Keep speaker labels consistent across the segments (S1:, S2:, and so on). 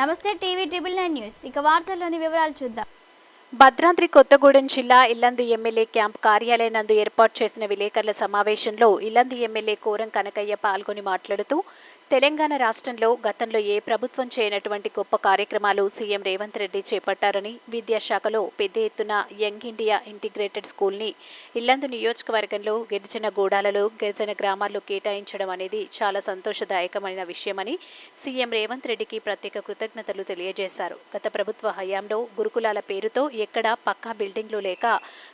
S1: నమస్తే TV triple nine news. ఇక వార్తల్లోని వివరాలు చూద్దాం.
S2: భద్రాద్రి కొత్తగూడెం జిల్లా ఇల్లందు ఎమ్మెల్యే క్యాంప్ కార్యాలయనందు ఏర్పాటు చేసిన విలేకరుల సమావేశంలో ఇల్లందు ఎమ్మెల్యే కోరం కనకయ్య పాల్గొని మాట్లాడుతూ తెలంగాణ రాష్ట్రంలో గతంలో ఏ ప్రభుత్వం చేయనటువంటి గొప్ప కార్యక్రమాలు సీఎం రేవంత్ రెడ్డి చేపట్టారని విద్యాశాఖలో పెద్ద ఎత్తున యంగ్ ఇండియా ఇంటిగ్రేటెడ్ స్కూల్ని ఇల్లందు నియోజకవర్గంలో గిరిజన గూడాలలో గిరిజన గ్రామాల్లో కేటాయించడం అనేది చాలా సంతోషదాయకమైన విషయమని సీఎం రేవంత్ రెడ్డికి ప్రత్యేక కృతజ్ఞతలు తెలియజేశారు. గత ప్రభుత్వ హయాంలో గురుకులాల పేరుతో ఎక్కడా పక్కా బిల్డింగ్లు లేక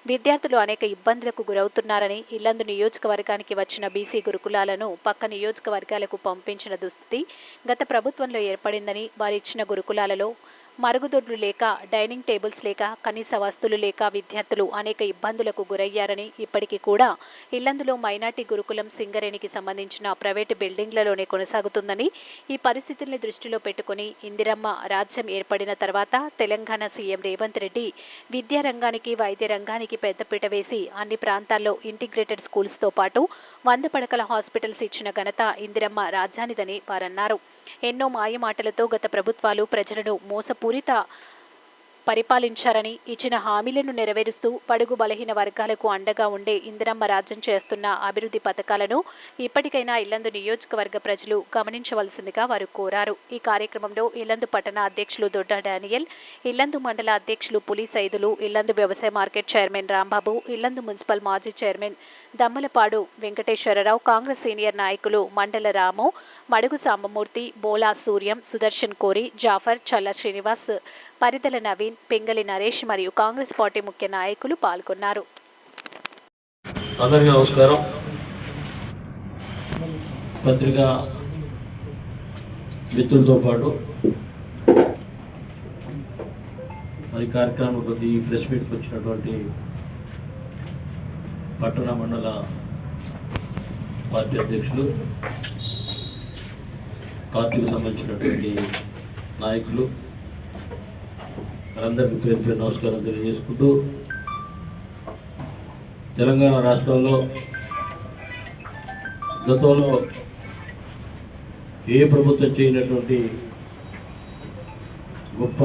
S2: విద్యార్థులు అనేక ఇబ్బందులకు గురవుతున్నారని ఇల్లందు నియోజకవర్గానికి వచ్చిన బీసీ గురుకులాలను పక్క నియోజకవర్గాలకు పంపించారు పంపించిన దుస్థితి గత ప్రభుత్వంలో ఏర్పడిందని వారిచ్చిన గురుకులాలలో మరుగుదొడ్లు లేక డైనింగ్ టేబుల్స్ లేక కనీస వస్తువులు లేక విద్యార్థులు అనేక ఇబ్బందులకు గురయ్యారని ఇప్పటికీ కూడా ఇల్లందులో మైనార్టీ గురుకులం సింగరేణికి సంబంధించిన ప్రైవేటు బిల్డింగ్లలోనే కొనసాగుతుందని ఈ పరిస్థితుల్ని దృష్టిలో పెట్టుకుని ఇందిరమ్మ రాజ్యం ఏర్పడిన తర్వాత తెలంగాణ సీఎం రేవంత్ రెడ్డి విద్యారంగానికి వైద్య రంగానికి పెద్దపీట వేసి అన్ని ప్రాంతాల్లో ఇంటిగ్రేటెడ్ స్కూల్స్తో పాటు వంద పడకల హాస్పిటల్స్ ఇచ్చిన ఘనత ఇందిరమ్మ రాజ్యానిదని వారన్నారు. ఎన్నో మాయమాటలతో గత ప్రభుత్వాలు ప్రజలను పూరిత పరిపాలించారని ఇచ్చిన హామీలను నెరవేరుస్తూ పడుగు బలహీన వర్గాలకు అండగా ఉండే ఇందిరమ్మ రాజ్యం చేస్తున్న అభివృద్ధి పథకాలను ఇప్పటికైనా ఇల్లందు నియోజకవర్గ ప్రజలు గమనించవలసిందిగా వారు కోరారు. ఈ కార్యక్రమంలో ఇల్లందు పట్టణ అధ్యక్షులు దొడ్డ డానియల్ ఇల్లందు మండల అధ్యక్షులు పులి సైదులు ఇల్లందు వ్యవసాయ market chairman Rambabu Illandu municipal మాజీ చైర్మన్ దమ్మలపాడు వెంకటేశ్వరరావు కాంగ్రెస్ సీనియర్ నాయకులు మండల రాము మడుగు సాంబమూర్తి బోలా సూర్యం సుదర్శన్ కోరి జాఫర్ చల్ల శ్రీనివాస్ పరిదల నవీన్ పింగళి నరేష్ మరియు కాంగ్రెస్ పార్టీ ముఖ్య నాయకులు పాల్గొన్నారు.
S3: అందరికీ నమస్కారం. పత్రికా మిత్రులతో పాటు మరి కార్యక్రమం ప్రతి ప్రెస్ మీట్కి వచ్చినటువంటి పట్టణ మండల పార్టీ అధ్యక్షులు పార్టీకి సంబంధించినటువంటి నాయకులు వారందరికీ పేరు పేరు నమస్కారం తెలియజేసుకుంటూ తెలంగాణ రాష్ట్రంలో గతంలో ఏ ప్రభుత్వం చేయనటువంటి గొప్ప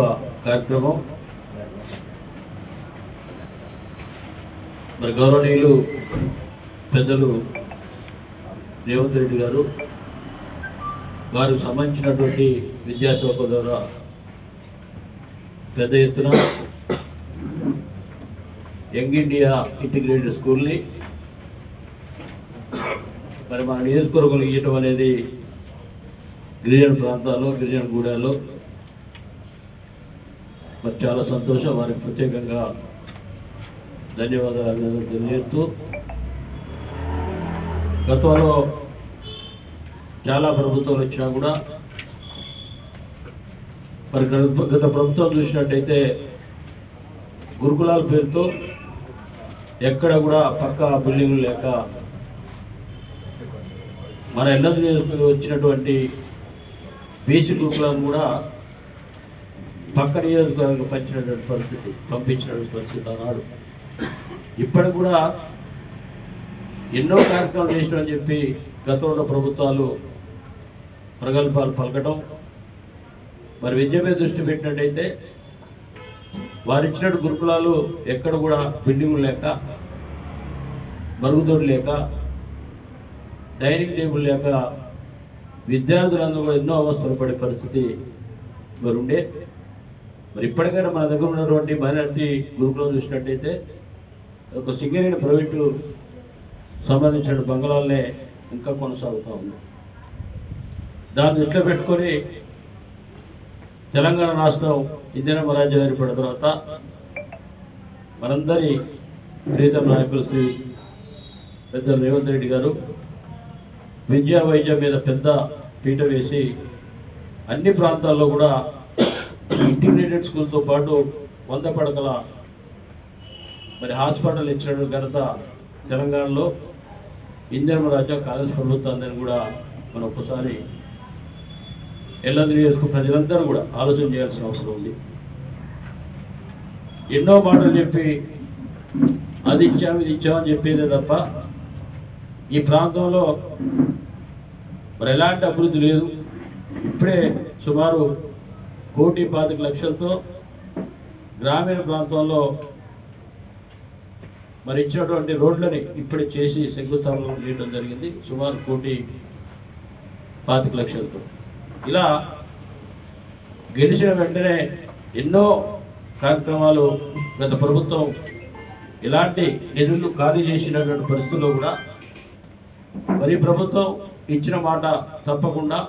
S3: కార్యక్రమం? మరి గౌరవనీయులు పెద్దలు రేవంత్ రెడ్డి గారు వారికి సంబంధించినటువంటి విద్యాశాఖ ద్వారా పెద్ద ఎత్తున యంగ్ ఇండియా ఇంటిగ్రేటెడ్ స్కూల్ని మరి మన నియోజకవర్గం ఇవ్వటం అనేది గిరిజన ప్రాంతాల్లో గిరిజన గూడాల్లో మరి చాలా సంతోషం. వారికి ప్రత్యేకంగా ధన్యవాదాలు తెలియజేస్తూ గతంలో చాలా ప్రభుత్వాలు వచ్చినా కూడా మరి గత- ప్రభుత్వం చూసినట్టయితే గురుకులాల పేరుతో ఎక్కడ కూడా పక్క బిల్డింగ్లు లేక మన ఎన్నది వచ్చినటువంటి బీచ్ గురుకులాలను కూడా పక్క నియోజకవర్గం పంచినటువంటి పరిస్థితి పంపించినటువంటి పరిస్థితి అన్నాడు ఇప్పటికి కూడా ఎన్నో కార్యక్రమాలు చేసినామని చెప్పి గతంలో ప్రభుత్వాలు ప్రగల్భాలు పలకటం మరి విద్య మీద దృష్టి పెట్టినట్టయితే వారు ఇచ్చినట్టు గురుకులాలు ఎక్కడ కూడా బిల్డింగులు లేక మరుగుదొడు లేక డైనింగ్ టేబుల్ లేక విద్యార్థులందరూ కూడా ఎన్నో అవస్థలు పడే పరిస్థితి మరి ఉండే మరి ఇప్పటికైనా మన దగ్గర ఉన్నటువంటి మైనార్టీ గురుకులం చూసినట్టయితే ఒక సింగరేణి ప్రైవేటు సంబంధించిన బంగ్లాలనే ఇంకా కొనసాగుతూ ఉన్నాం దాన్ని దృష్టిలో పెట్టుకొని తెలంగాణ రాష్ట్రం ఇందిరమ్మ రాజ్యం ఏర్పడిన తర్వాత మనందరి ప్రీతం నాయకులు శ్రీ పెద్ద రేవంత్ రెడ్డి గారు విద్యా వైద్యం మీద పెద్ద పీట వేసి అన్ని ప్రాంతాల్లో కూడా ఇంటిగ్రేటెడ్ స్కూల్తో పాటు వంద పడకల మరి హాస్పిటల్ ఇచ్చిన ఘనత తెలంగాణలో. ఇందిరమ్మ రాజ్యం కాంగ్రెస్ ప్రభుత్వాన్ని కూడా మనం ఒకసారి ఎల్లందు నియోజకవర్గ ప్రజలందరూ కూడా ఆలోచన చేయాల్సిన అవసరం ఉంది. ఎన్నో మాటలు చెప్పి అది ఇచ్చాము ఇది ఇచ్చామని చెప్పేదే తప్ప ఈ ప్రాంతంలో మరి ఎలాంటి అభివృద్ధి లేదు. ఇప్పుడే సుమారు కోటి పాతిక లక్షలతో గ్రామీణ ప్రాంతంలో మరి ఇచ్చినటువంటి రోడ్లని ఇప్పుడే చేసి శంకుస్థాపన చేయడం జరిగింది. సుమారు కోటి పాతిక లక్షలతో. ఇలా గెలిచిన వెంటనే ఎన్నో కార్యక్రమాలు గత ప్రభుత్వం ఇలాంటి నిధులు ఖాళీ చేసినటువంటి పరిస్థితుల్లో కూడా మరి ప్రభుత్వం ఇచ్చిన మాట తప్పకుండా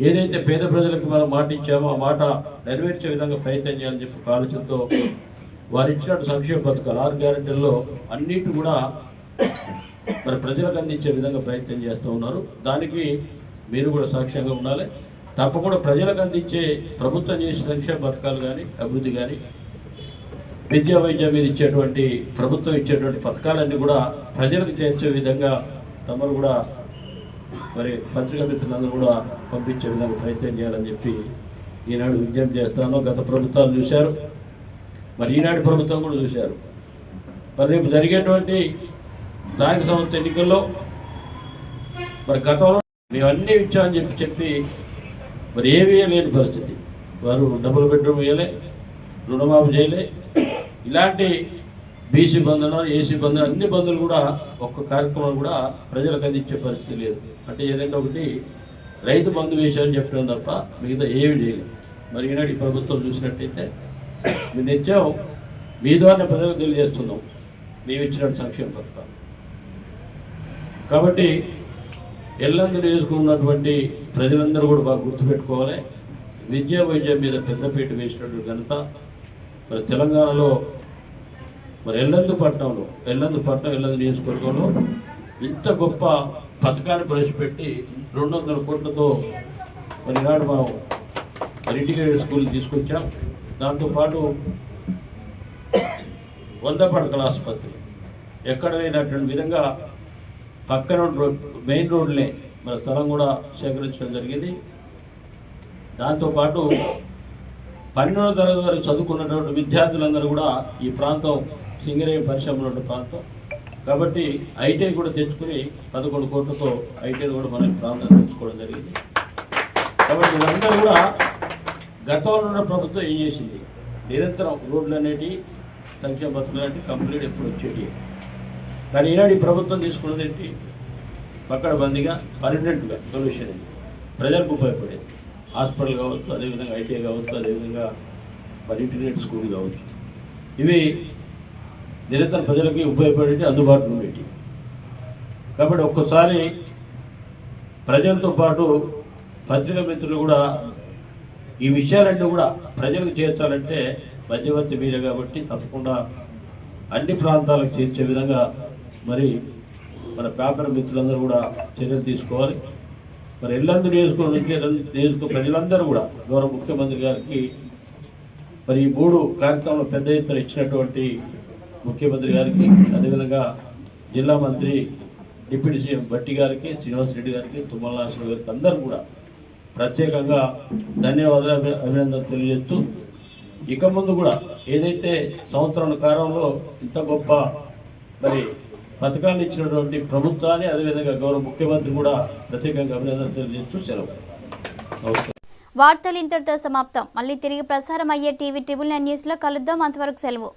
S3: ఏదైతే పేద ప్రజలకు మనం మాట ఇచ్చామో ఆ మాట నెరవేర్చే విధంగా ప్రయత్నం చేయాలని చెప్పి ఆలోచనతో వారు ఇచ్చిన సంక్షేమ పథకాలు ఆరు గ్యారెంటీల్లో అన్నిటి కూడా మరి ప్రజలకు అందించే విధంగా ప్రయత్నం చేస్తూ ఉన్నారు. దానికి మీరు కూడా సాక్ష్యంగా ఉండాలి. తప్పకుండా ప్రజలకు అందించే ప్రభుత్వం చేసే సంక్షేమ పథకాలు కానీ అభివృద్ధి కానీ విద్యా వైద్యం మీద ఇచ్చేటువంటి ప్రభుత్వం ఇచ్చేటువంటి పథకాలన్నీ కూడా ప్రజలకు చేర్చే విధంగా తమరు కూడా మరి పత్రికా మిత్రులందరూ కూడా పంపించే విధంగా ప్రయత్నం చేయాలని చెప్పి ఈనాడు విజ్ఞప్తి చేస్తాను. గత ప్రభుత్వాలు చూశారు. మరి ఈనాటి ప్రభుత్వం కూడా చూశారు. మరి రేపు జరిగేటువంటి స్థానిక సంస్థ ఎన్నికల్లో మరి గతంలో మేము అన్నీ ఇచ్చామని చెప్పి చెప్పి మరి ఏమీ లేని పరిస్థితి. వారు డబుల్ బెడ్రూమ్ వేయలే రుణమాఫీ చేయలే. ఇలాంటి బీసీ బంధులు ఏసీ బంధులు అన్ని బంధువులు కూడా ఒక్క కార్యక్రమం కూడా ప్రజలకు అందించే పరిస్థితి లేదు. అంటే ఏదైనా ఒకటి రైతు బంధు వేశారని చెప్పడం తప్ప మిగతా ఏమి చేయలేదు. మరి ఈనాటి ప్రభుత్వం చూసినట్టయితే మీ నిత్యం మీ ద్వారా ప్రజలకు తెలియజేస్తున్నాం. మేము ఇచ్చినట్టు సంక్షేమ పథకాలు. కాబట్టి ఎల్లందు నియోజకవర్గం ప్రజలందరూ కూడా బాగా గుర్తుపెట్టుకోవాలి. విద్యా వైద్యం మీద పెద్దపీట వేసినటువంటి ఘనత. మరి తెలంగాణలో మరి ఎల్లందు పట్టణంలో ఎల్లందు పట్టణం ఎల్లందు నియోజకవర్గంలో ఇంత గొప్ప పథకాన్ని ప్రవేశపెట్టి రెండు వందల కోట్లతో మరి నాడు మనం ఇంటిగ్రేటెడ్ స్కూల్ తీసుకొచ్చాం. దాంతోపాటు వంద పడకల ఆసుపత్రి. ఎక్కడ లేనటువంటి విధంగా పక్కన మెయిన్ రోడ్లే మన స్థలం కూడా సేకరించడం జరిగింది. దాంతోపాటు పన్నెండవ తరగతి వరకు చదువుకున్నటువంటి విద్యార్థులందరూ కూడా ఈ ప్రాంతం సింగరేణి పరిశ్రమ ఉన్న ప్రాంతం. కాబట్టి ఐటీఐ కూడా తెచ్చుకుని పదకొండు కోట్లతో ఐటీఐ కూడా మన ప్రాంతం తెచ్చుకోవడం జరిగింది. కాబట్టి వీళ్ళందరూ కూడా గతంలో ఉన్న ప్రభుత్వం ఏం చేసింది? నిరంతరం రోడ్లు అనేటివి సంక్షేమ పథకాలు అంటే కంప్లీట్ ఎప్పుడు వచ్చేటివి. కానీ ఈనాడు ఈ ప్రభుత్వం తీసుకున్నది ఏంటి? పక్కడ బందీగా పర్మనెంట్గా సొల్యూషన్ ఇది. ప్రజలకు ఉపయోగపడేది. హాస్పిటల్ కావచ్చు అదేవిధంగా ఐటీఐ కావచ్చు అదేవిధంగా మరి ఇంటర్నెట్ స్కూల్ కావచ్చు. ఇవి నిరంతరం ప్రజలకి ఉపయోగపడేటి అందుబాటులో ఉండేటి. కాబట్టి ఒక్కసారి ప్రజలతో పాటు పత్రికా మిత్రులు కూడా ఈ విషయాలన్నీ కూడా ప్రజలకు చేర్చాలంటే మధ్యవర్తి మీరే కాబట్టి తప్పకుండా అన్ని ప్రాంతాలకు చేర్చే విధంగా మరి మన పేపర్ మిత్రులందరూ కూడా చర్యలు తీసుకోవాలి. మరి ఎల్లందరూ నియోజకవర్గం నుంచి నియోజక ప్రజలందరూ కూడా గౌరవ ముఖ్యమంత్రి గారికి మరి ఈ మూడు కార్యక్రమాలు పెద్ద ఎత్తున ఇచ్చినటువంటి ముఖ్యమంత్రి గారికి అదేవిధంగా జిల్లా మంత్రి డిప్యూటీ సీఎం భట్టి గారికి శ్రీనివాస్ రెడ్డి గారికి తుమ్మల నాగేశ్వర గారికి అందరూ కూడా ప్రత్యేకంగా ధన్యవాదాలు అభినందనలు తెలియజేస్తూ ఇక ముందు కూడా ఏదైతే సంవత్సరం కాలంలో ఇంత గొప్ప మరి పథకాలు ఇచ్చినటువంటి ప్రభుత్వాన్ని అదేవిధంగా గౌరవ ముఖ్యమంత్రి కూడా ప్రత్యేకంగా అభినందన తెలియజేస్తూ సెలవు.
S1: వార్తలు ఇంతటితో సమాప్తం. మళ్ళీ తిరిగి ప్రసారం అయ్యే టీవీ ట్రిబుల్ నైన్ న్యూస్లో కలుద్దాం. అంతవరకు సెలవు.